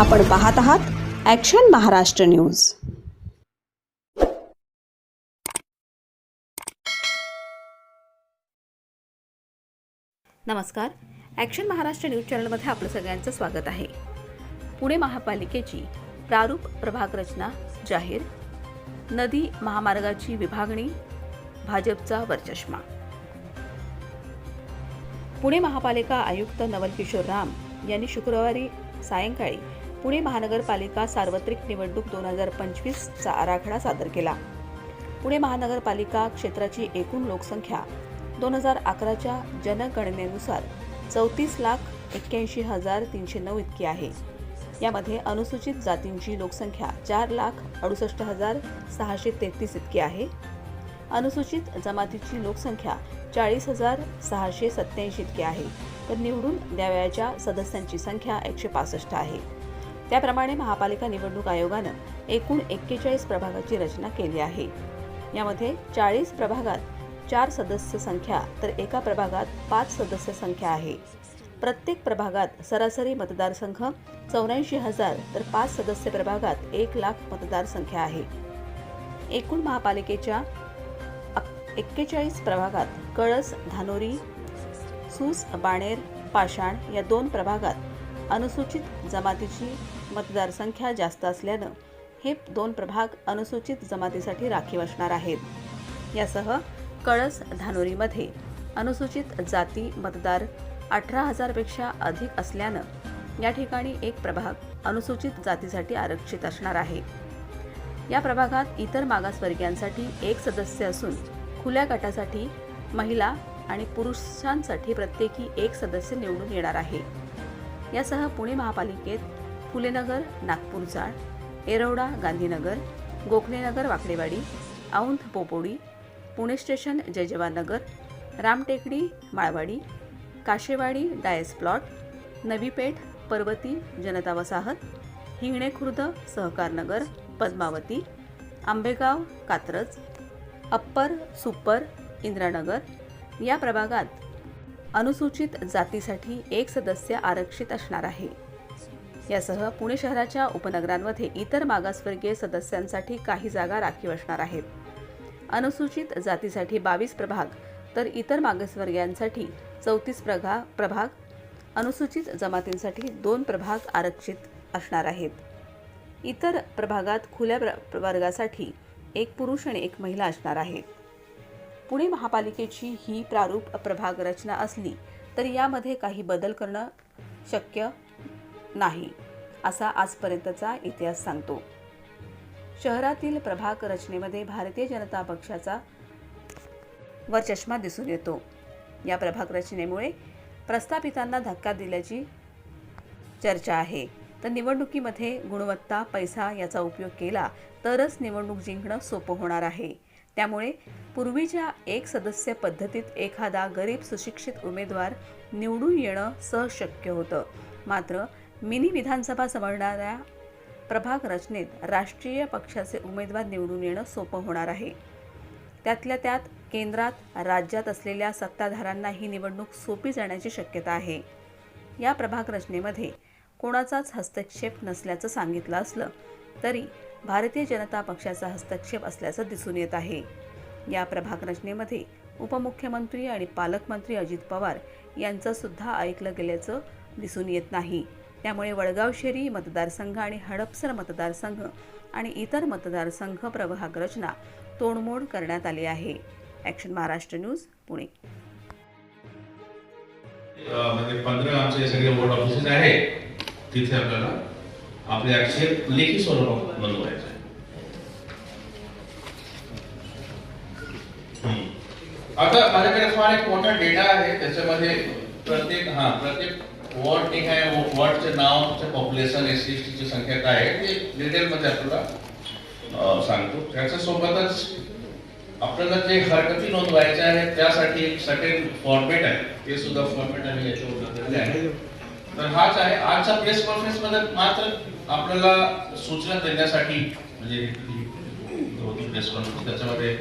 आपण पाहत आहात ॲक्शन महाराष्ट्र न्यूज नमस्कार. ॲक्शन महाराष्ट्र न्यूज चॅनलमध्ये आपलं सगळ्यांचं स्वागत आहे. पुणे महापालिकेची प्रारूप प्रभाग रचना जाहीर. नदी महामार्गाची विभागणी भाजपचा वरचष्मा पुणे महापालिका आयुक्त नवल किशोर राम यांनी शुक्रवारी सायंकाळी पुणे महानगरपालिका सार्वत्रिक निवडणूक दोन हजार पंचवीसचा आराखडा सादर केला. पुणे महानगरपालिका क्षेत्राची एकूण लोकसंख्या दोन हजार अकराच्या जनगणनेनुसार चौतीस लाख एक्क्याऐंशी हजार तीनशे नऊ इतकी आहे. यामध्ये अनुसूचित जातींची लोकसंख्या चार लाख अडुसष्ट हजार सहाशे तेहतीस इतकी आहे. अनुसूचित जमातीची लोकसंख्या चाळीस हजार सहाशे सत्याऐंशी इतकी आहे. तर निवडून द्यावयाच्या सदस्यांची संख्या एकशे पासष्ट आहे. त्याप्रमाणे महापालिका निवडणूक आयोगानं एकूण एक्केचाळीस प्रभागाची रचना केली आहे. यामध्ये चाळीस प्रभागात चार सदस्य संख्या तर एका प्रभागात पाच सदस्य संख्या आहे. प्रत्येक प्रभागात सरासरी मतदारसंघ चौऱ्याऐंशी हजार तर पाच सदस्य प्रभागात एक लाख मतदारसंख्या आहे. एकूण महापालिकेच्या एक्केचाळीस प्रभागात कळस धानोरी सूस बाणेर पाषाण या दोन प्रभागात अनुसूचित जमातीची मतदारसंख्या जास्त असल्यानं हे दोन प्रभाग अनुसूचित जमातीसाठी राखीव असणार आहेत. यासह कळस धानोरीमध्ये अनुसूचित जाती मतदार अठरा हजारपेक्षा अधिक असल्यानं या ठिकाणी एक प्रभाग अनुसूचित जातीसाठी आरक्षित असणार आहे. या प्रभागात इतर मागासवर्गीयांसाठी एक सदस्य असून खुल्या गटासाठी महिला आणि पुरुषांसाठी प्रत्येकी एक सदस्य निवडून येणार आहे. यासह पुणे महापालिकेत Phulenagar Nagpur Chawl Yerawada Gandhinagar Gokhalenagar Wakdewadi Aundh Popodi Pune station Jai Nagar Ramtekdi Malwadi Kashewadi Dias plot Navipeth Parvati Janata Vasahat Hingane Khurd Sahakarnagar Padmavati Ambegaon Katraj upper super Indiranagar या प्रभागात अनुसूचित जातीसाठी एक सदस्य आरक्षित असणार आहे. यासह पुणे शहराच्या उपनगरांमध्ये इतर मागासवर्गीय सदस्यांसाठी काही जागा राखीव असणार आहेत. अनुसूचित जातीसाठी बावीस प्रभाग तर इतर मागासवर्गीयांसाठी चौतीस प्रभा प्रभाग अनुसूचित जमातींसाठी दोन प्रभाग आरक्षित असणार आहेत. इतर प्रभागात खुल्या प्र वर्गासाठी एक पुरुष आणि एक महिला असणार आहेत. पुणे महापालिकेची ही प्रारूप प्रभाग रचना असली तरी यामध्ये काही बदल करणं शक्य नाही असा आजपर्यंतचा इतिहास सांगतो. शहरातील प्रभाग रचनेमध्ये भारतीय जनता पक्षाचा वरचष्मा दिसून येतो. या प्रभाग रचनेमुळे प्रस्थापितांना धक्का दिल्याची चर्चा आहे. तर निवडणुकीमध्ये गुणवत्ता पैसा याचा उपयोग केला तरच निवडणूक जिंकणं सोपं होणार आहे. त्यामुळे पूर्वीच्या एक सदस्य पद्धतीत एखादा गरीब सुशिक्षित उमेदवार निवडून येणं सहज शक्य होतं. मात्र मिनी विधानसभा समजणाऱ्या प्रभाग रचनेत राष्ट्रीय पक्षाचे उमेदवार निवडून येणं सोपं होणार आहे. त्यातल्या त्यात केंद्रात राज्यात असलेल्या सत्ताधाऱ्यांना ही निवडणूक सोपी जाण्याची शक्यता आहे. या प्रभाग रचनेमध्ये कोणाचाच हस्तक्षेप नसल्याचं सांगितलं असलं तरी भारतीय जनता पक्षाचा हस्तक्षेप असल्याचं दिसून येत आहे. या प्रभाग रचनेमध्ये उपमुख्यमंत्री आणि पालकमंत्री अजित पवार यांचं सुद्धा ऐकलं गेल्याचं दिसून येत नाही. त्यामुळे वडगाव शेरी मतदारसंघ आणि हडपसर मतदारसंघ आणि इतर मतदारसंघ प्रभाग रचना तोडमोड करण्यात आली आहे. Action Maharashtra news Pune. म्हणजे पंधरा आमचे सगळे बोर्ड ऑफिसेस आहे तिथे आपल्याला आपले आक्षेप लेखी स्वरूपात नोंदवायचे आता माझ्याकडे फार एक मोठा डेटा आहे त्याच्यामध्ये प्रत्येक हा प्रत्येक वॉर्ड ठीक आहे वॉर्डचे नावचे पॉप्युलेशन एस सी ची संख्या काय आहे ते डिटेलमध्ये आपल्याला सांगतो. त्याच्या सोबतच आपल्याला जे हरकती नोंदवायच्या आहेत त्यासाठी एक सर्टेन फॉर्मेट आहे. ते सुद्धा फॉर्मेट आम्ही याच्यावर आहे. तर हाच आहे. आजच्या प्रेस कॉन्फरन्समध्ये मात्र आपल्याला सूचना देण्यासाठी म्हणजे होती प्रेस कॉन्फरन्स त्याच्यामध्ये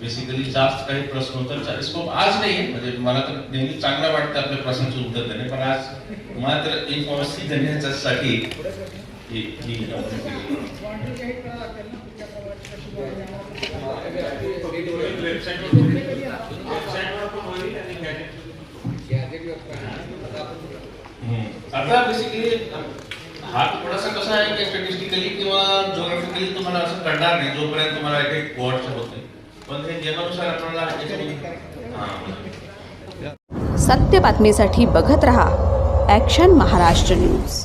बेसिकली जास्त काही प्रश्न उत्तर स्कोप आज नाही म्हणजे मला तर नेहमी चांगलं वाटतं आपल्या प्रश्नांचं उत्तर देणे पण आज देण्यासाठी ही आपण केली. हम्म. आता बेसिकली हा किंवा ज्योग्राफिकली तुम्हाला असं कळणार नाही, जोपर्यंत तुम्हाला होत नाही. पण हे आपल्याला सत्य बातमीसाठी बघत रहा ॲक्शन महाराष्ट्र न्यूज़